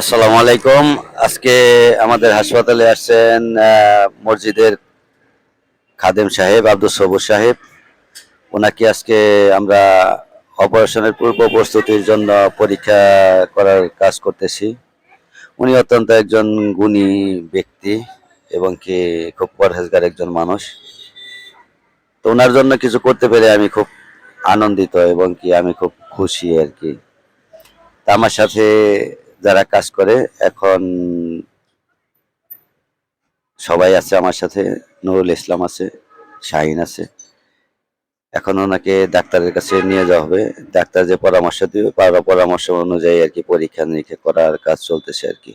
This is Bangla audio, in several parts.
আসসালামু আলাইকুম। আজকে আমাদের হাসপাতালে আসছেন মসজিদের খাদেম সাহেব, আব্দুল সবুর সাহেব। ওনাকে আজকে আমরা অপারেশনের পূর্ব প্রস্তুতির জন্য পরীক্ষা করার কাজ করতেছি। উনি অত্যন্ত একজন গুণী ব্যক্তি এবং কি খুব পরহেজগার একজন মানুষ। তো ওনার জন্য কিছু করতে পেরে আমি খুব আনন্দিত এবং কি আমি খুব খুশি আর কি। তা আমার সাথে যারা কাজ করে, এখন সবাই আছে আমার সাথে, নুরুল ইসলাম আছে, শাহিন আছে। এখন ওনাকে ডাক্তারের কাছে নিয়ে যাওয়া হবে। ডাক্তার যে পরামর্শ দিবে, পার- পরামর্শ অনুযায়ী আর কি পরীক্ষা নিরীক্ষা করার কাজ চলতেছে আর কি।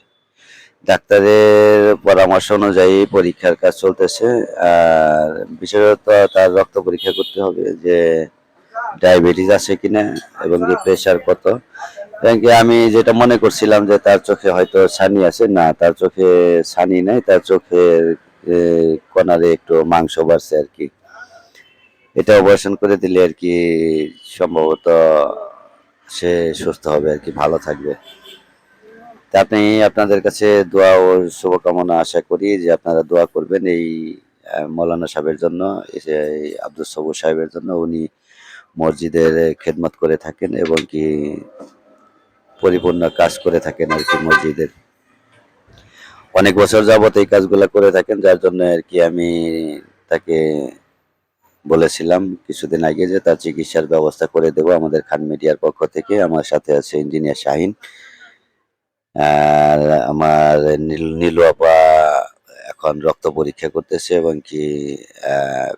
ডাক্তারের পরামর্শ অনুযায়ী পরীক্ষার কাজ চলতেছে, আর বিশেষত তার রক্ত পরীক্ষা করতে হবে যে ডায়াবেটিস আছে কিনা এবং কি প্রেশার কত। আমি যেটা মনে করছিলাম যে তার চোখে হয়তো ছানি আছে না তার চোখে ছানি নাই তার চোখের এ, কণারে একটু মাংস বাড়ছে আর কি। এটা অপারেশন করে দিলে আর কি সম্ভবত সে সুস্থ হবে আর কি ভালো থাকবে। তা আপনি আপনাদের কাছে দোয়া ও শুভকামনা আশা করি যে আপনারা দোয়া করবেন এই মৌলানা সাহেবের জন্য আব্দুল সবুর সাহেবের জন্য উনি মসজিদের খেদমত করে থাকেন এবং কি পরিপূর্ণ কাজ করে থাকেন আর কি মসজিদের। অনেক বছর যাবত এই কাজগুলো করে থাকেন, যার জন্য আর কি আমি তাকে বলেছিলাম কিছুদিন আগে যে তার চিকিৎসার ব্যবস্থা করে দেব আমাদের খান মিডিয়ার পক্ষ থেকে। আমার সাথে আছে ইঞ্জিনিয়ার শাহিন। আর আমার নীল- আপা এখন রক্ত পরীক্ষা করতেছে এবং কি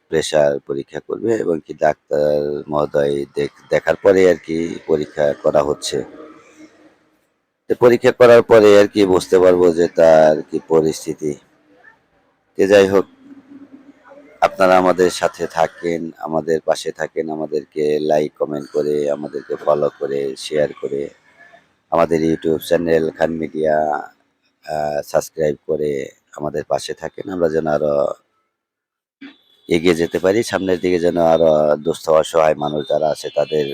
প্রেশার পরীক্ষা করবে এবং কি ডাক্তার মহোদয় দেখ- দেখার পরে আর কি পরীক্ষা করা হচ্ছে। পরীক্ষা করার পরে আর কি বুঝতে পারব যে তার কি পরিস্থিতি। তো যাই হোক, আপনারা আমাদের সাথে থাকেন, আমাদের পাশে থাকেন, আমাদেরকে লাইক কমেন্ট করে, আমাদেরকে ফলো করে শেয়ার করে, আমাদের YouTube channel Khan media subscribe করে আমাদের পাশে থাকেন। আমরা যেন আরও এগিয়ে যেতে পারি, সামনের দিকে যেন আরও দুস্থ, অসহায় মানুষ যারা আছে তাদের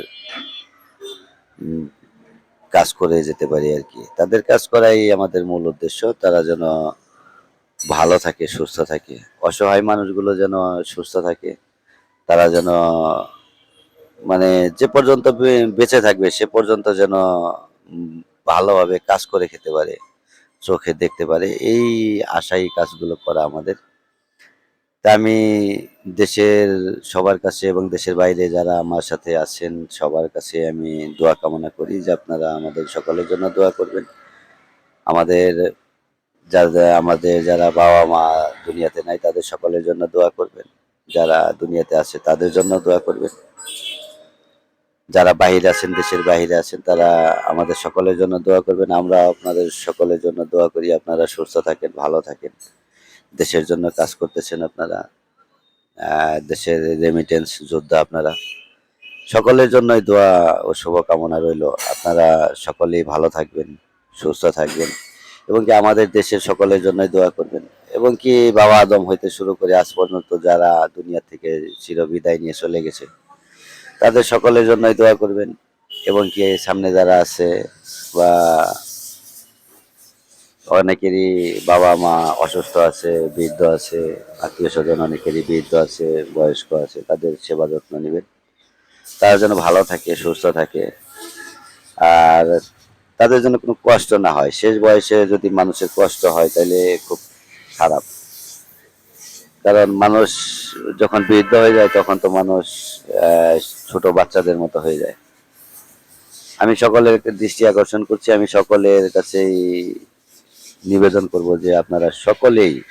কাজ করে যেতে পারি আর কি। তাদের কাজ করাই আমাদের মূল উদ্দেশ্য, তারা যেন ভালো থাকে, সুস্থ থাকে। অসহায় মানুষগুলো যেন সুস্থ থাকে। তারা যেন মানে যে পর্যন্ত বেঁচে থাকবে, সে পর্যন্ত যেন ভালোভাবে কাজ করে খেতে পারে, চোখে দেখতে পারে। এই আশাই কাজগুলো করা আমাদের। তা আমি দেশের সবার কাছে এবং দেশের বাইরে যারা আমার সাথে আছেন, সবার কাছে আমি দোয়া কামনা করি যে আপনারা আমাদের সকলের জন্য দোয়া করবেন। আমাদের যারা আমাদের যারা বাবা মা দুনিয়াতে নাই, তাদের সকলের জন্য দোয়া করবেন। যারা দুনিয়াতে আছে, তাদের জন্য দোয়া করবেন। যারা বাহিরে আছেন, দেশের বাহিরে আছেন, তারা আমাদের সকলের জন্য দোয়া করবেন। আমরা আপনাদের সকলের জন্য দোয়া করি, আপনারা সুস্থ থাকেন, ভালো থাকেন। দেশের জন্য কাজ করতেছেন আপনারা দেশের রেমিটেন্স যোদ্ধা আপনারা। সকলের জন্যই দোয়া ও শুভকামনা রইল। আপনারা সকলেই ভালো থাকবেন, সুস্থ থাকবেন এবং কি আমাদের দেশের সকলের জন্যই দোয়া করবেন। এবং কি বাবা আদম হইতে শুরু করে আজ পর্যন্ত যারা দুনিয়া থেকে চিরবিদায় নিয়ে চলে গেছে, তাদের সকলের জন্যই দোয়া করবেন। এবং কি সামনে যারা আছে বা অনেকেরই বাবা মা অসুস্থ আছে, বৃদ্ধ আছে, আত্মীয় স্বজন অনেকেরই বৃদ্ধ আছে, বয়স্ক আছে, তাদের সেবা যত্ন নেবেন। তারা যেন ভালো থাকে, সুস্থ থাকে। আর তাদের জন্য কোনো কষ্ট না হয়। শেষ বয়সে যদি মানুষের কষ্ট হয়, তাহলে খুব খারাপ। কারণ মানুষ যখন বৃদ্ধ হয়ে যায়, তখন তো মানুষ ছোট বাচ্চাদের মতো হয়ে যায়। আমি সকলের দৃষ্টি আকর্ষণ করছি। আমি সকলের কাছেই নিবেদন করব যে আপনারা সকলেই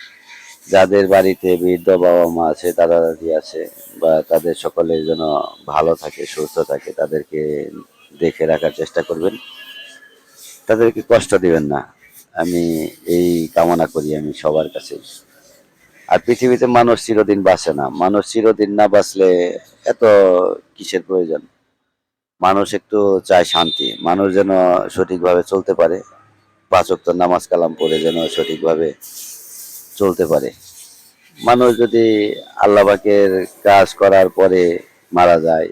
যাদের বাড়িতে বৃদ্ধ বাবা মা আছে দাদা দাদি আছে, বা তাদের সকলের যেন ভালো থাকে, সুস্থ থাকে, তাদেরকে দেখে রাখার চেষ্টা করবেন। তাদেরকে কষ্ট দিবেন না। আমি এই কামনা করি, আমি সবার কাছে। আর পৃথিবীতে মানুষ চিরদিন বাঁচে না। মানুষ চিরদিন না বাঁচলে এত কিসের প্রয়োজন? মানুষ একটু চায় শান্তি। মানুষ যেন সঠিকভাবে চলতে পারে। পাঁচ ওয়াক্ত নামাজ কালাম পড়ে যেন সঠিকভাবে চলতে পারে। মানুষ যদি আল্লাহ পাকের কাজ করার পরে মারা যায়,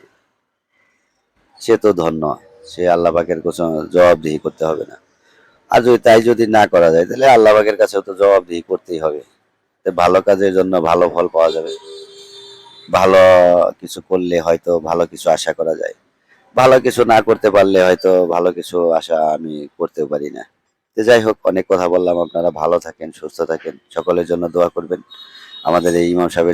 সে তো ধন্য, সে আল্লাহ পাকের কোনো জবাবদিহি করতে হবে না। আর যদি তাই যদি না করা যায়, তাহলে আল্লাহ পাকের কাছেও তো জবাবদিহি করতেই হবে। ভালো কাজের জন্য ভালো ফল পাওয়া যাবে। ভালো কিছু করলে হয়তো ভালো কিছু আশা করা যায়। ভালো কিছু না করতে পারলে হয়তো ভালো কিছু আশা আমি করতেও পারি না। তো যাই হোক, অনেক কথা বললাম। আপনারা ভালো থাকেন, সুস্থ থাকেন। সকলের জন্য দোয়া করবেন। আমাদের এই ইমাম সাহেবের